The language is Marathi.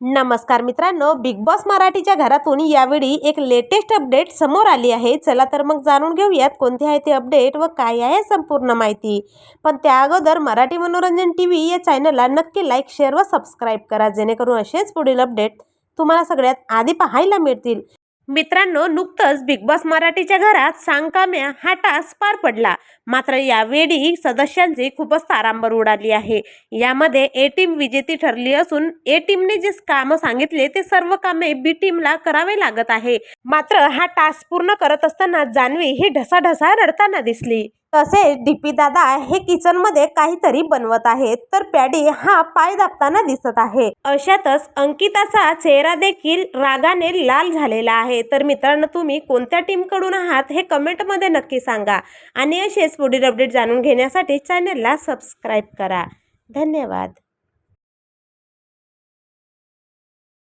नमस्कार मित्रांनो बिग बॉस मराठीच्या घरातून यावेळी एक लेटेस्ट अपडेट समोर आली आहे. चला तर मग जाणून घेऊयात कोणती आहे ते अपडेट व काय आहे संपूर्ण माहिती. पण त्या अगोदर मराठी मनोरंजन टी व्ही या चॅनलला नक्की लाईक शेअर व सबस्क्राईब करा जेणेकरून असेच पुढील अपडेट तुम्हाला सगळ्यात आधी पाहायला मिळतील. मित्रांनो नुकतंच बिग बॉस मराठीच्या घरात सांगकाम्या हा टास्क पार पडला. मात्र यावेळी सदस्यांची खूपच तारांबर उडाली आहे. यामध्ये ए टीम विजेती ठरली असून ए टीमने जे कामं सांगितले ते सर्व कामे बी टीमला करावे लागत आहे. मात्र हा टास्क पूर्ण करत असताना जान्हवी ही ढसाढसा रडताना दिसली. तसेच डीपी दादा हे किचनमध्ये काहीतरी बनवत आहेत. तर पॅडी हा पाय दाबताना दिसत आहे. अशातच अंकिताचा चेहरा देखील रागाने लाल झालेला आहे. तर मित्रांनो तुम्ही कोणत्या टीमकडून आहात हे कमेंटमध्ये नक्की सांगा. आणि असेच पुढील अपडेट जाणून घेण्यासाठी चॅनलला सबस्क्राईब करा. धन्यवाद.